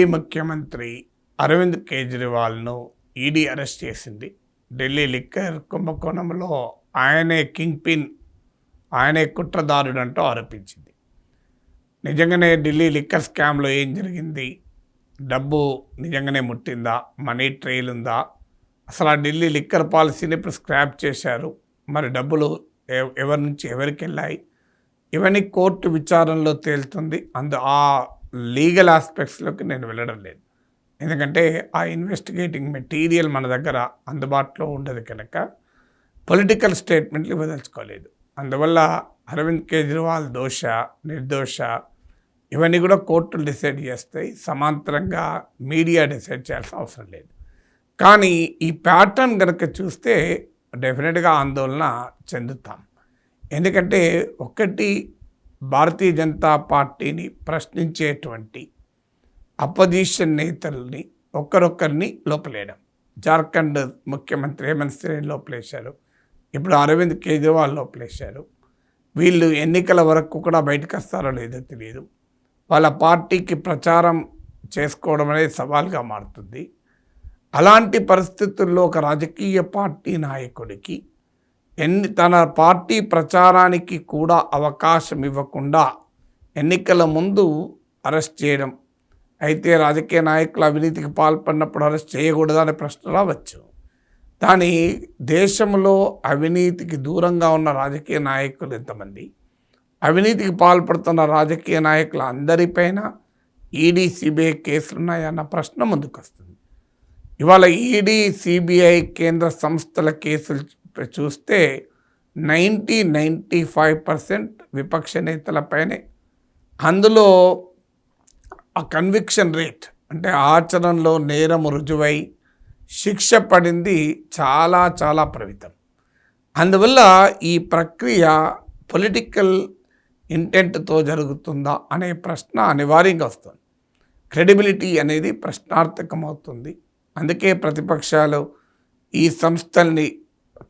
ఢిల్లీ ముఖ్యమంత్రి Arvind కేజ్రీవాల్ను ED arrest చేసింది. Delhi liquor కుంభకోణంలో ఆయనే కింగ్ పిన్ ఆయనే కుట్రదారుడు అంటూ ఆరోపించింది. నిజంగానే ఢిల్లీ లిక్కర్ స్కామ్లో ఏం జరిగింది? డబ్బు నిజంగానే ముట్టిందా? మనీ ట్రైల్ ఉందా? అసలు ఆ ఢిల్లీ లిక్కర్ పాలసీని ఇప్పుడు స్క్రాప్ చేశారు. మరి డబ్బులు ఎవరి నుంచి ఎవరికి వెళ్ళాయి? ఇవన్నీ కోర్టు విచారణలో తేలుతుంది. అందు ఆ లీగల్ ఆస్పెక్ట్స్లోకి నేను వెళ్ళడం లేదు. ఎందుకంటే ఆ ఇన్వెస్టిగేటింగ్ మెటీరియల్ మన దగ్గర అందుబాటులో ఉండదు కనుక పొలిటికల్ స్టేట్మెంట్లు వదలుచుకోలేదు. అందువల్ల అరవింద్ కేజ్రీవాల్ దోష నిర్దోష ఇవన్నీ కూడా కోర్టులు డిసైడ్ చేస్తాయి సమాంతరంగా మీడియా డిసైడ్ చేయాల్సిన అవసరం లేదు. కానీ ఈ ప్యాటర్న్ కనుక చూస్తే డెఫినెట్గా ఆందోళన చెందుతాం. ఎందుకంటే ఒకటి భారతీయ జనతా పార్టీని ప్రశ్నించేటువంటి అపోజిషన్ నేతల్ని ఒక్కరొక్కరిని లోపలేయడం. జార్ఖండ్ ముఖ్యమంత్రి హేమంత్ సోరెన్ లోపలేశారు. ఇప్పుడు అరవింద్ కేజ్రీవాల్ లోపలేశారు. వీళ్ళు ఎన్నికల వరకు కూడా బయటకు వస్తారో లేదో తెలియదు. వాళ్ళ పార్టీకి ప్రచారం చేసుకోవడం అనేది సవాల్గా మారుతుంది. అలాంటి పరిస్థితుల్లో ఒక రాజకీయ పార్టీ నాయకుడికి ఎన్ని తన పార్టీ ప్రచారానికి కూడా అవకాశం ఇవ్వకుండా ఎన్నికల ముందు అరెస్ట్ చేయడం. అయితే రాజకీయ నాయకులు అవినీతికి పాల్పడినప్పుడు అరెస్ట్ చేయకూడదనే ప్రశ్న రావచ్చు. కానీ దేశంలో అవినీతికి దూరంగా ఉన్న రాజకీయ నాయకులు ఎంతమంది? అవినీతికి పాల్పడుతున్న రాజకీయ నాయకుల అందరిపైన ఈడీ సిబిఐ కేసులున్నాయన్న ప్రశ్న ముందుకు వస్తుంది ఇవాళ ఈడీ సిబిఐ కేంద్ర సంస్థల కేసులు చూస్తే నైంటీ నైంటీ ఫైవ్ పర్సెంట్ విపక్ష నేతలపైనే అందులో ఆ కన్విక్షన్ రేట్ అంటే ఆచరణలో నేరం రుజువై శిక్ష పడింది చాలా చాలా పరిమితం. అందువల్ల ఈ ప్రక్రియ పొలిటికల్ ఇంటెంట్తో జరుగుతుందా అనే ప్రశ్న అనివార్యంగా వస్తుంది. క్రెడిబిలిటీ అనేది ప్రశ్నార్థకమవుతుంది. అందుకే ప్రతిపక్షాలు ఈ సంస్థల్ని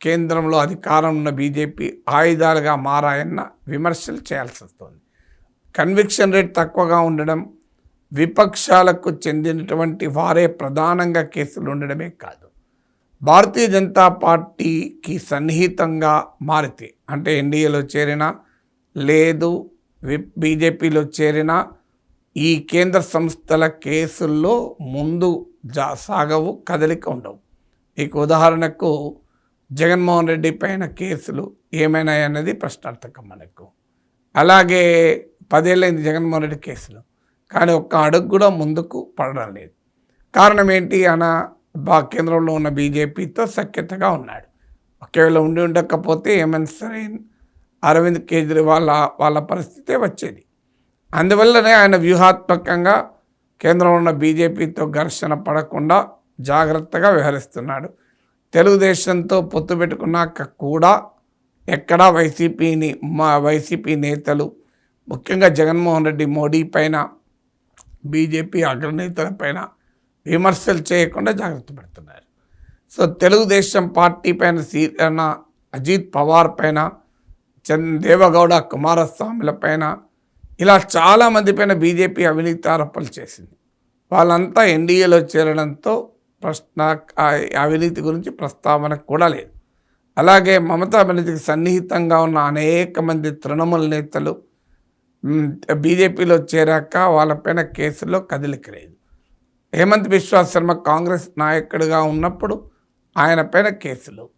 కేంద్రంలో అధికారం ఉన్న బీజేపీ ఆయుధాలుగా మారాయన్న విమర్శలు చేయాల్సి వస్తుంది. కన్విక్షన్ రేట్ తక్కువగా ఉండడం విపక్షాలకు చెందినటువంటి వారే ప్రధానంగా కేసులు ఉండడమే కాదు. భారతీయ జనతా పార్టీకి సన్నిహితంగా మారితే అంటే ఎన్డీఏలో చేరినా లేదు బీజేపీలో చేరినా ఈ కేంద్ర సంస్థల కేసుల్లో ముందు జా సాగవు కదలిక ఉండవు. మీకు ఉదాహరణకు జగన్మోహన్ రెడ్డి పైన కేసులు ఏమైనాయన్నది ప్రశ్నార్థకం మనకు. అలాగే పదేళ్ళైంది జగన్మోహన్ రెడ్డి కేసులు. కానీ ఒక్క అడుగు కూడా ముందుకు పడడం లేదు. కారణం ఏంటి ఆయన బా కేంద్రంలో ఉన్న బీజేపీతో సఖ్యతగా ఉన్నాడు. ఒకవేళ ఉండి ఉండకపోతే ఏమైనా సరైన్ అరవింద్ కేజ్రీవాల్ వాళ్ళ పరిస్థితే వచ్చేది. అందువల్లనే ఆయన వ్యూహాత్మకంగా కేంద్రంలో ఉన్న బీజేపీతో ఘర్షణ పడకుండా జాగ్రత్తగా వ్యవహరిస్తున్నాడు. తెలుగుదేశంతో పొత్తు పెట్టుకున్నాక కూడా ఎక్కడా వైసీపీని మా వైసీపీ నేతలు ముఖ్యంగా జగన్మోహన్ రెడ్డి మోడీ పైన బీజేపీ అగ్రనేతల పైన విమర్శలు చేయకుండా జాగ్రత్త పెడుతున్నారు. సో తెలుగుదేశం పార్టీ పైన సీ అజిత్ పవార్ పైన చంద్ దేవగౌడ కుమారస్వామిల పైన ఇలా చాలామంది పైన బీజేపీ అవినీతి ఆరోపణలు చేసింది. వాళ్ళంతా ఎన్డీఏలో చేరడంతో ప్రశ్న అవినీతి గురించి ప్రస్తావన కూడా లేదు. అలాగే మమతా బెనర్జీకి సన్నిహితంగా ఉన్న అనేక మంది తృణమూల నేతలు బీజేపీలో చేరాక వాళ్ళపైన కేసుల్లో కదిలిక లేదు. హేమంత్ విశ్వాస్ శర్మ కాంగ్రెస్ నాయకుడిగా ఉన్నప్పుడు ఆయన పైన కేసులు.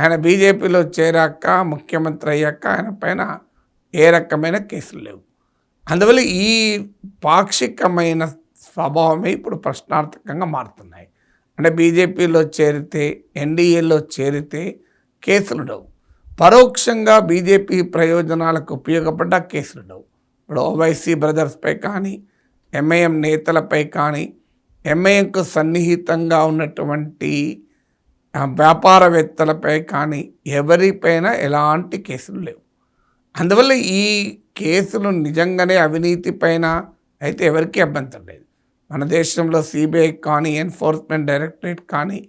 ఆయన బీజేపీలో చేరాక ముఖ్యమంత్రి అయ్యాక ఆయన పైన ఏ రకమైన కేసులు లేవు. అందువల్ల ఈ పాక్షికమైన స్వభావమే ఇప్పుడు ప్రశ్నార్థకంగా మారుతున్నాయి. అంటే బీజేపీలో చేరితే ఎన్డీఏలో చేరితే కేసులు ఉండవు పరోక్షంగా బీజేపీ ప్రయోజనాలకు ఉపయోగపడ్డ కేసులు ఉండవు ఇప్పుడు ఓవైసీ బ్రదర్స్పై కానీ ఎంఐఎం నేతలపై కానీ ఎంఐఎంకు సన్నిహితంగా ఉన్నటువంటి వ్యాపారవేత్తలపై కానీ ఎవరిపైన ఎలాంటి కేసులు లేవు. అందువల్ల ఈ కేసులు నిజంగానే అవినీతి పైన అయితే ఎవరికీ అభ్యంతరం లేదు. మన దేశంలో సిబిఐ కానీ ఎన్ఫోర్స్మెంట్ డైరెక్టరేట్ కానీ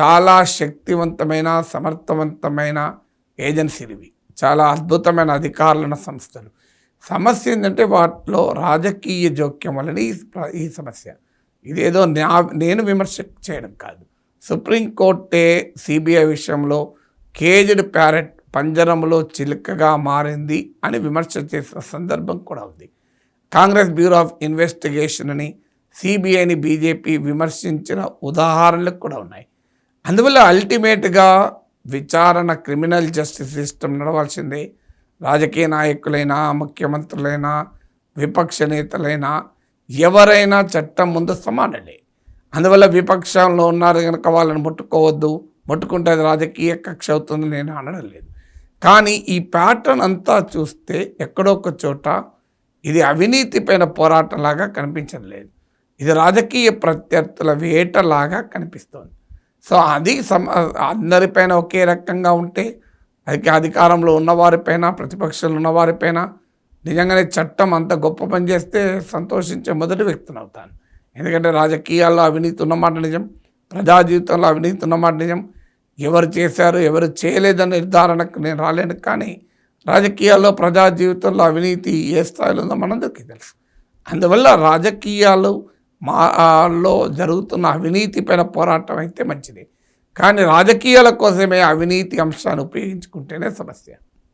చాలా శక్తివంతమైన సమర్థవంతమైన ఏజెన్సీలు ఇవి చాలా అద్భుతమైన అధికారులున్న సంస్థలు. సమస్య ఏంటంటే వాటిలో రాజకీయ జోక్యం వలన ఈ సమస్య. ఇదేదో నా నేను విమర్శ చేయడం కాదు. సుప్రీంకోర్టే సిబిఐ విషయంలో కేజ్డ్ ప్యారెట్ పంజరంలో చిలుకగా మారింది అని విమర్శ చేసిన సందర్భం కూడా ఉంది. కాంగ్రెస్ బ్యూరో ఆఫ్ ఇన్వెస్టిగేషన్ అని సిబిఐని బీజేపీ విమర్శించిన ఉదాహరణలు కూడా ఉన్నాయి. అందువల్ల అల్టిమేట్గా విచారణ క్రిమినల్ జస్టిస్ సిస్టమ్ నడవాల్సిందే. రాజకీయ నాయకులైనా ముఖ్యమంత్రులైనా విపక్ష నేతలైనా ఎవరైనా చట్టం ముందు సమానులే. అందువల్ల విపక్షంలో ఉన్నారు కనుక వాళ్ళని ముట్టుకోవద్దు. ముట్టుకుంటే అది రాజకీయ కక్ష అవుతుంది నేను అనడం లేదు. కానీ ఈ ప్యాటర్న్ అంతా చూస్తే ఎక్కడో ఒక చోట ఇది అవినీతిపైన పోరాటంలాగా కనిపించడం లేదు. ఇది రాజకీయ ప్రత్యర్థుల వేటలాగా కనిపిస్తోంది. సో అది సమ అందరిపైన ఒకే రకంగా ఉంటే అది అధికారంలో ఉన్నవారిపైన ప్రతిపక్షాలు ఉన్నవారిపైన నిజంగానే చట్టం అంత గొప్ప పని చేస్తే సంతోషించే మొదటి వ్యక్తిని అవుతాను ఎందుకంటే రాజకీయాల్లో అవినీతి ఉన్నమాట నిజం ప్రజా జీవితంలో అవినీతి ఉన్నమాట నిజం. ఎవరు చేశారు ఎవరు చేయలేదన్న నిర్ధారణకు నేను రాలేను కానీ రాజకీయాల్లో ప్రజా జీవితంలో అవినీతి ఏ స్థాయిలో ఉందో మనందరికీ తెలుసు. అందువల్ల రాజకీయాలు మాలో జరుగుతున్న అవినీతి పైన పోరాటం అయితే మంచిది. కానీ రాజకీయాల కోసమే అవినీతి అంశాన్ని ఉపయోగించుకుంటేనే సమస్య.